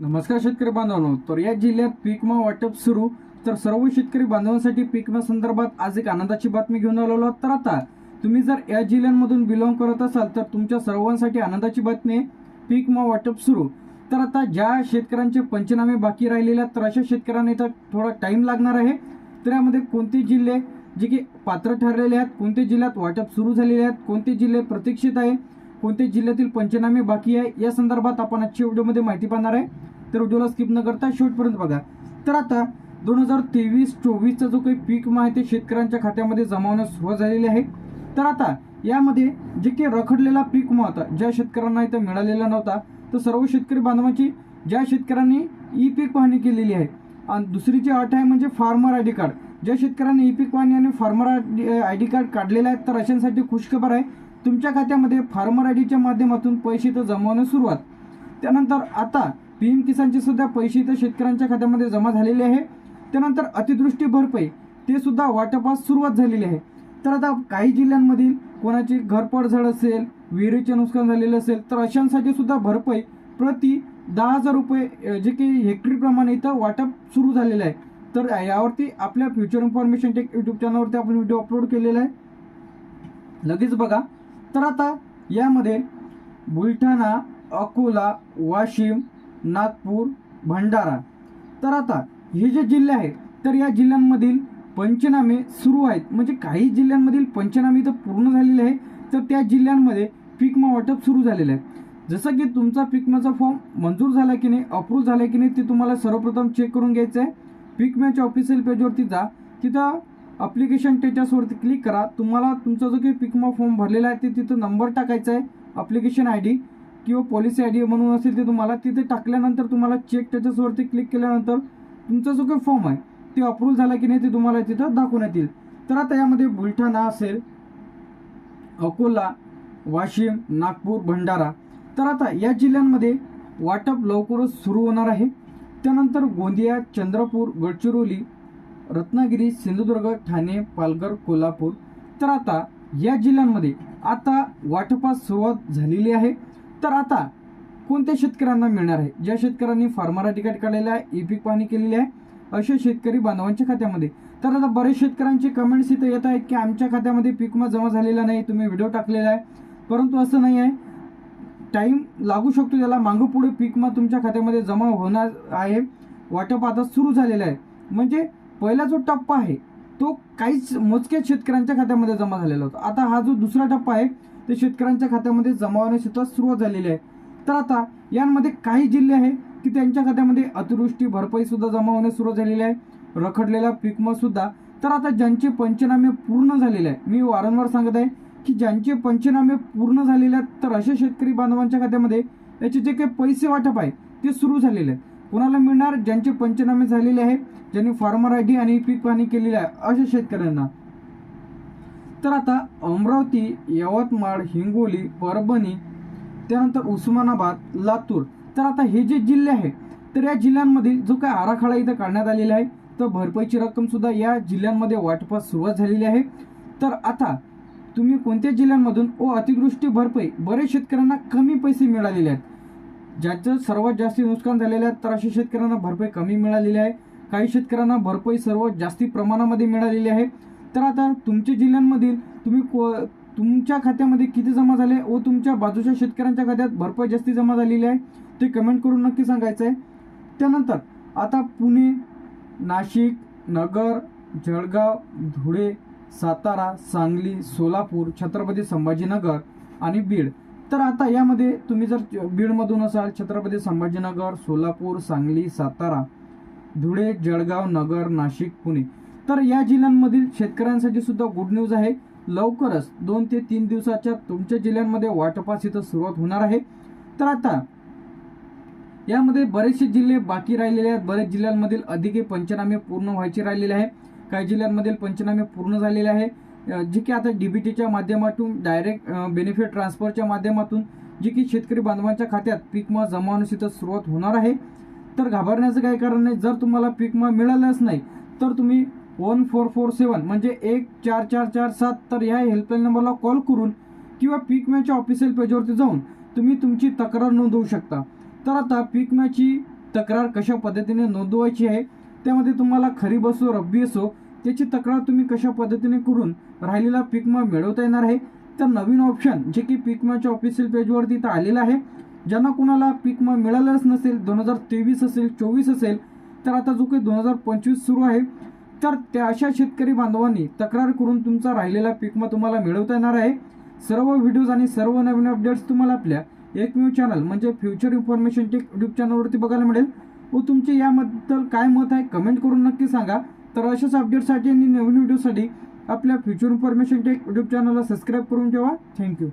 नमस्कार शेतकरी बांधवांनो. तर या जिल्ह्यात पीक वाटप सुरू. तर सर्व शेतकरी बांधवांसाठी पीकमा संदर्भात आज एक आनंदाची बातमी घेऊन आलेलो आहोत. तर आता तुम्ही जर या जिल्ह्यांमधून बिलॉंग करत असाल तर तुमच्या सर्वांसाठी आनंदाची बातमी आहे. पीक वाटप सुरू. तर आता ज्या शेतकऱ्यांचे पंचनामे बाकी राहिलेले आहेत तर अशा शेतकऱ्यांना इथं थोडा टाईम लागणार आहे. तर यामध्ये कोणते जिल्हे जे की पात्र ठरलेले आहेत कोणते जिल्ह्यात वाटप सुरू झालेले आहेत कोणते जिल्हे प्रतीक्षित आहे कोणते जिल्ह्यातील पंचनामे बाकी आहे या संदर्भात आपण आजच्या व्हिडिओमध्ये माहिती पाहणार आहे. तर व्हिडिओला स्किप न करता शेवटपर्यंत बघा. तर आता दोन हजार तेवीस चोवीसचा जो काही पीक माहिती आहे ते शेतकऱ्यांच्या खात्यामध्ये जमा सुरुवात झालेली आहे. तर आता यामध्ये जे काही रखडलेला पीक विमा होता ज्या शेतकऱ्यांना इथं मिळालेला नव्हता तर सर्व शेतकरी बांधवांची ज्या शेतकऱ्यांनी ई पीक पाहणी केलेली आहे. आणि दुसरीची अट आहे म्हणजे फार्मर आय डी कार्ड. ज्या शेतकऱ्यांनी ई पीक पाहणी आणि फार्मर आय डी कार्ड काढलेलं आहे तर अशांसाठी खुशखबर आहे. तुमच्या खात्यामध्ये फार्मर आय डीच्या माध्यमातून पैसे तर जमा सुरुवात. त्यानंतर आता पीएम किसानचे सुद्धा पैसे इथं शेतकऱ्यांच्या खात्यामध्ये जमा झालेले आहे. त्यानंतर अतिवृष्टी भरपाई ते सुद्धा वाटपास सुरुवात झालेली आहे. तर आता काही जिल्ह्यांमधील कोणाची घरपडझड असेल विहिरीचे नुकसान झालेले असेल तर अशांसाठी सुद्धा भरपाई प्रति दहा हजार रुपये जे काही हेक्टरीप्रमाणे इथं वाटप सुरू झालेलं आहे. तर यावरती आपल्या फ्युचर इन्फॉर्मेशन टेक यूट्यूब चॅनलवरती आपण व्हिडिओ अपलोड केलेला आहे. लगेच बघा. तर आता यामध्ये बुलढाणा अकोला वाशिम नागपूर भंडारा. तर आता हे जे जिल्हे आहेत तर या जिल्ह्यांमधील पंचनामे सुरू आहेत. म्हणजे काही जिल्ह्यांमधील पंचनामे तर पूर्ण झालेले आहे तर त्या जिल्ह्यांमध्ये पीक वाटप सुरू झालेलं आहे. जसं की तुमचा पीक फॉर्म मंजूर झाला की नाही अप्रूव्ह झाला की नाही ते तुम्हाला सर्वप्रथम चेक करून घ्यायचं आहे पीक ऑफिशियल पेजवरती जा. तिथं अप्लिकेशन त्याच्यासवरती क्लिक करा. तुम्हाला तुमचा जो काही पिकमा फॉर्म भरलेला आहे ते तिथं नंबर टाकायचा आहे अप्लिकेशन आय डी किंवा पॉलिसी आय डी म्हणून असेल ते तुम्हाला तिथे टाकल्यानंतर तुम्हाला चेक त्याच्यासवरती क्लिक केल्यानंतर तुमचा जो काही फॉर्म आहे ते अप्रूव्ह झाला की नाही ते तुम्हाला तिथं दाखवण्यात येईल तर आता यामध्ये बुलढाणा असेल अकोला वाशिम नागपूर भंडारा. तर आता या जिल्ह्यांमध्ये वाटप लवकरच सुरू होणार आहे. त्यानंतर गोंदिया चंद्रपूर गडचिरोली रत्नागिरी सिंधुदुर्ग ठाणे पालघर कोल्हापूर. तर आता या जिल्ह्यांमध्ये आता वाटपास सुरुवात झालेली आहे. तर आता कोणत्या शेतकऱ्यांना मिळणार आहे? ज्या शेतकऱ्यांनी फार्मरा तिकीट काढलेलं आहे ई पीक पाहणी केलेली आहे असे शेतकरी बांधवांच्या खात्यामध्ये. तर आता बरेच शेतकऱ्यांचे कमेंट्स इथं येत आहेत की आमच्या खात्यामध्ये पीक विमा जमा झालेला नाही तुम्ही व्हिडिओ टाकलेला आहे. परंतु असं नाही आहे. टाईम लागू शकतो त्याला. मागं पुढे पीक विमा तुमच्या खात्यामध्ये जमा होणार आहे. वाटप आता सुरू झालेलं आहे. म्हणजे पहिला जो टप्पा आहे तो काहीच मोजक्या शेतकऱ्यांच्या खात्यामध्ये जमा झालेला होता. आता हा जो दुसरा टप्पा आहे ते शेतकऱ्यांच्या खात्यामध्ये जमा होण्यास सुद्धा सुरुवात झालेली आहे. तर आता यांमध्ये काही जिल्हे आहे की त्यांच्या खात्यामध्ये अतिवृष्टी भरपाई सुद्धा जमा होण्यास सुरुवात झालेली आहे. रखडलेला पीक सुद्धा. तर आता ज्यांचे पंचनामे पूर्ण झालेले आहे मी वारंवार सांगत आहे की ज्यांचे पंचनामे पूर्ण झालेले आहेत तर अशा शेतकरी बांधवांच्या खात्यामध्ये याचे जे काही पैसे वाटप आहे ते सुरू झालेले आहे कोणाला मिळणार ज्यांचे पंचनामे झालेले आहे ज्यांनी फार्मर आय डी आणि पीक पाहणी केलेली आहे अशा शेतकऱ्यांना. तर आता अमरावती यवतमाळ हिंगोली परभणी त्यानंतर उस्मानाबाद लातूर. तर आता हे जे जिल्हे आहेत तर या जिल्ह्यांमधील जो काय आराखडा इथं काढण्यात आलेला आहे तर भरपाईची रक्कम सुद्धा या जिल्ह्यांमध्ये वाटपास सुरुवात झालेली आहे. तर आता तुम्ही कोणत्या जिल्ह्यांमधून व अतिवृष्टी भरपाई बरेच शेतकऱ्यांना कमी पैसे मिळालेले आहेत. ज्याचं सर्वात जास्ती नुकसान झालेलं आहे तर अशा शेतकऱ्यांना भरपाई कमी मिळालेली आहे. काही शेतकऱ्यांना भरपाई सर्वात जास्ती प्रमाणामध्ये मिळालेली आहे. तर आता तुमच्या जिल्ह्यांमधील तुम्ही को तुमच्या खात्यामध्ये किती जमा झाले व तुमच्या बाजूच्या शेतकऱ्यांच्या खात्यात भरपाई जास्ती जमा झालेली आहे ते कमेंट करून नक्की सांगायचं आहे. त्यानंतर आता पुणे नाशिक नगर जळगाव धुळे सातारा सांगली सोलापूर छत्रपती संभाजीनगर आणि बीड. तर आता यामध्ये तुम्ही जर बीडमधून असाल छत्रपती संभाजीनगर सोलापूर सांगली सातारा धुळे जळगाव नगर नाशिक पुणे. तर या जिल्ह्यांमधील शेतकऱ्यांसाठी सुद्धा गुड न्यूज आहे. लवकरच दोन ते तीन दिवसाच्या तुमच्या जिल्ह्यांमध्ये वाटपास इथं सुरुवात होणार आहे. तर आता यामध्ये बरेचसे जिल्हे बाकी राहिलेले आहेत. बरेच जिल्ह्यांमधील अधिक पंचनामे पूर्ण व्हायचे राहिलेले आहे. काही जिल्ह्यांमधील पंचनामे पूर्ण झालेले आहे. जे की आता डीबीटीच्या माध्यमातून डायरेक्ट बेनिफिट ट्रान्सफरच्या माध्यमातून जे की शेतकरी बांधवांच्या खात्यात पीकमा जमा होण्यास इथं सुरुवात होणार आहे. तर घाबरण्याचं काही कारण नाही. जर तुम्हाला पीकमा मिळालंच मिळालाच नाही तर तुम्ही वन फोर फोर सेवन म्हणजे एक चार चार चार सात तर ह्या हेल्पलाईन नंबरला कॉल करून किंवा पीक विम्याच्या ऑफिशियल पेजवरती जाऊन तुम्ही तुमची तक्रार नोंदवू शकता. तर आता पीक विम्याची तक्रार कशा पद्धतीने नोंदवायची आहे त्यामध्ये तुम्हाला खरीप असो रब्बी असो त्याची तक्रार तुम्ही कशा पद्धतीने करून राहिलेला पीक मिळवता येणार आहे तर नवीन ऑप्शन जे की पीक विम्याच्या ऑफिशियल पेजवरती इथं आलेलं आहे. ज्यांना कुणाला पीक विमा मिळालंच नसेल दोन हजार तेवीस असेल चोवीस असेल तर आता जो काही दोन हजार पंचवीस सुरू आहे तर त्या अशा शेतकरी बांधवांनी तक्रार करून तुमचा राहिलेला पीक तुम्हाला मिळवता येणार आहे. सर्व व्हिडिओज आणि सर्व नवीन अपडेट्स तुम्हाला आपल्या एकमेव चॅनल म्हणजे फ्युचर इन्फॉर्मेशन टेक यूट्यूब चॅनलवरती बघायला मिळेल. व तुमचे याबद्दल काय मत आहे कमेंट करून नक्की सांगा. तर अशाच अपडेटसाठी आणि नवीन व्हिडिओसाठी आपल्या फ्युचर इन्फॉर्मेशन टेक यूट्यूब चॅनलला सबस्क्राईब करून ठेवा. Thank you